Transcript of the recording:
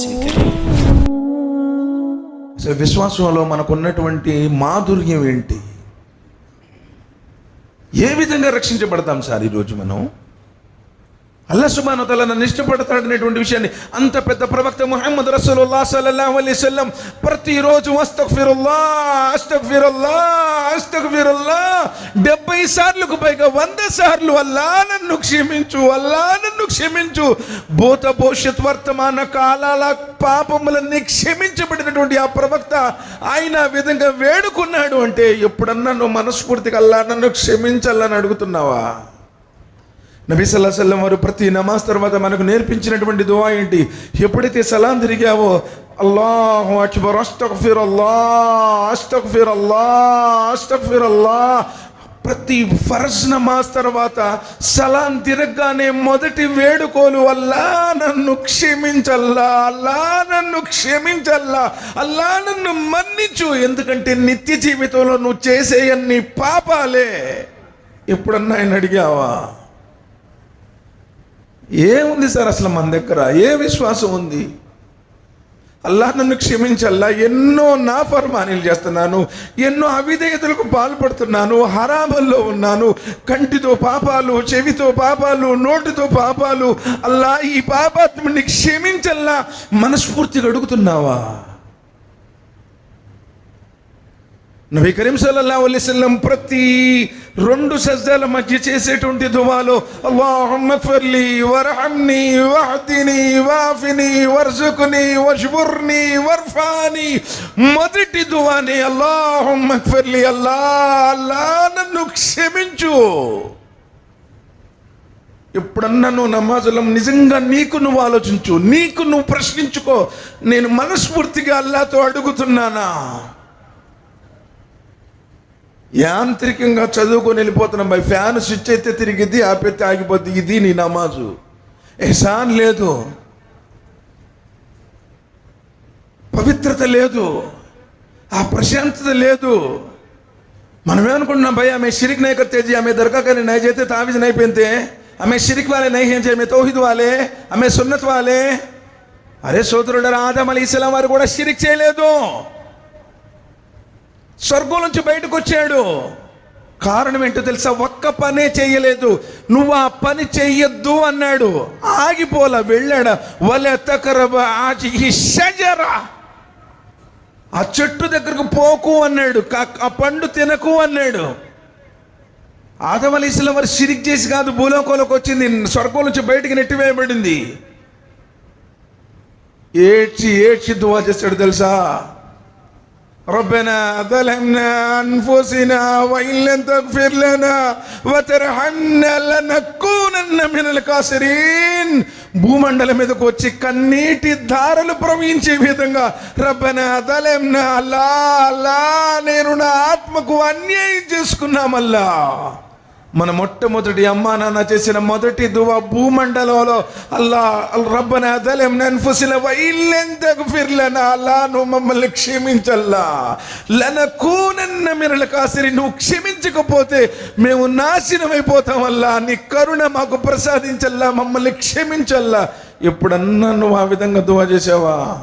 response so విశ్వాసంలో మనకున్నటువంటి మాధుర్యం ఏంటి? ఏ విధంగా రక్షించబడతాం సార్ ఈరోజు మనం? అల్లా సుబాన్ తల నన్ను ఇష్టపడతాడనేటువంటి విషయాన్ని అంత పెద్ద ప్రవక్త మొహమ్మద్ రసూలుల్లా సల్లల్లాహు అలైహి వసల్లం ప్రతిరోజు అస్తగ్ఫిరుల్లా అస్తగ్ఫిరుల్లా అస్తగ్ఫిరుల్లా డెబ్బై సార్లకు పైగా వంద సార్లు అల్లా నన్ను క్షమించు అల్లా నన్ను క్షమించు. భూత భవిష్యత్ వర్తమాన కాలాల పాపములన్నీ క్షమించబడినటువంటి ఆ ప్రవక్త ఆయన విధంగా వేడుకున్నాడు అంటే ఎప్పుడన్నా నువ్వు మనస్ఫూర్తిగా అల్లా నన్ను క్షమించాలని అడుగుతున్నావా? నబీ సల్లా సల్లం వారు ప్రతి నమాజ్ తర్వాత మనకు నేర్పించినటువంటి దువా ఏంటి? ఎప్పుడైతే సలాం తిరిగావో అల్లాహు అక్బర్ అస్తగ్ఫిర్ అల్లా అస్తగ్ఫిర్ అల్లా అస్తగ్ఫిర్ అల్లా ప్రతి ఫరజ్ నమాజ్ తర్వాత సలాం తిరగగానే మొదటి వేడుకోలు అల్లా నన్ను క్షమించల్లా అల్లా నన్ను క్షమించల్లా అల్లా నన్ను మన్నించు. ఎందుకంటే నిత్య జీవితంలో నువ్వు చేసే అన్ని పాపాలే. ఎప్పుడన్నా ఆయన అడిగావా? ఏముంది సార్ అసలు మన దగ్గర? ఏ విశ్వాసం ఉంది? అల్లా నన్ను క్షమించల్లా ఎన్నో నా ఫర్మానీలు చేస్తున్నాను ఎన్నో అవిధేయతలకు పాల్పడుతున్నాను హరాబల్లో ఉన్నాను కంటితో పాపాలు చెవితో పాపాలు నోటితో పాపాలు. అల్లా ఈ పాపాత్ముడిని క్షమించల్లా మనస్ఫూర్తిగా అడుగుతున్నావా? నబీ కరీం సల్లల్లాహు అలైహి ప్రతి రెండు సజ్జాల మధ్య చేసేటువంటి దువాలో అల్లాహుమ్మ ఫర్లి వర్హమ్ని వహ్దిని వాఫిని వర్జుకుని వష్బుర్ని వర్ఫాని. మొదటి దువాని అల్లాహుమ్మ అల్లా అల్లా నన్ను క్షమించు. ఎప్పుడన్నా నువ్వు నమాజులం నిజంగా నీకు నువ్వు ఆలోచించు నీకు నువ్వు ప్రశ్నించుకో నేను మనస్ఫూర్తిగా అల్లాతో అడుగుతున్నానా? యాంత్రికంగా చదువుకొని వెళ్ళిపోతున్నాం భయ్ ఫ్యాన్ స్విచ్ అయితే తిరిగిద్ది ఆపెత్తే ఆగిపోద్ది. ఇది నీ నమాజు. ఎహసాన్ లేదు. పవిత్రత లేదు. ఆ ప్రశాంతత లేదు. మనమేమనుకుంటున్నాం భయ ఆమె షిరిక్ నై తేజీ ఆమె దర్గా కానీ నై చేస్తే తావిజ్ నైపోయింతే ఆమె షిరిక్ వాళ్ళే నై ఏం చేయాలి తౌహిద్ వాళ్ళే ఆమె సున్నత్ వాళ్ళే. అరే సోదరుడు ఆదం అలీ ఇస్లాం వారు కూడా షిరిక్ చేయలేదు. స్వర్గం నుంచి బయటకు వచ్చాడు. కారణం ఏంటో తెలుసా? ఒక్క పనే చేయలేదు. నువ్వు ఆ పని చెయ్యొద్దు అన్నాడు. ఆగిపోలా వెళ్ళాడా. వలె తకరబ ఈ షజరా. ఆ చెట్టు దగ్గరకు పోకు అన్నాడు. ఆ పండు తినకు అన్నాడు. ఆదమలీసుల వారు సిరిక్ చేసి కాదు భూలోకంలోకి వచ్చింది. స్వర్గం నుంచి బయటికి నెట్టివేయబడింది. ఏడ్చి ఏడ్చి దువా చేస్తాడు తెలుసా? ربنا ظلمنا أنفسنا وإن لم تغفر لنا وترحمنا لنكونن من الخاسرين భూమండలం మీదకు వచ్చి కన్నీటి ధారలు ప్రవహించే విధంగా రబ్బన దలెంనా అల్లా అల్లా నేను నా ఆత్మకు అన్యాయం చేసుకున్నామల్లా మన మొట్టమొదటి అమ్మా నాన్న చేసిన మొదటి దువా భూమండలంలో అల్లా రబ్బన దలెం నన్ఫుసిల వైల్లెంతకు ఫిర్లనా అల్లా నువ్వు మమ్మల్ని క్షమించల్లా. లనకూనన్న మిరల కాసిరి నువ్వు క్షమించకపోతే మేము నాశనం అయిపోతామల్లా నీ కరుణ మాకు ప్రసాదించల్లా మమ్మల్ని క్షమించల్లా. ఎప్పుడన్నా నువ్వు ఆ విధంగా దువా చేసావా?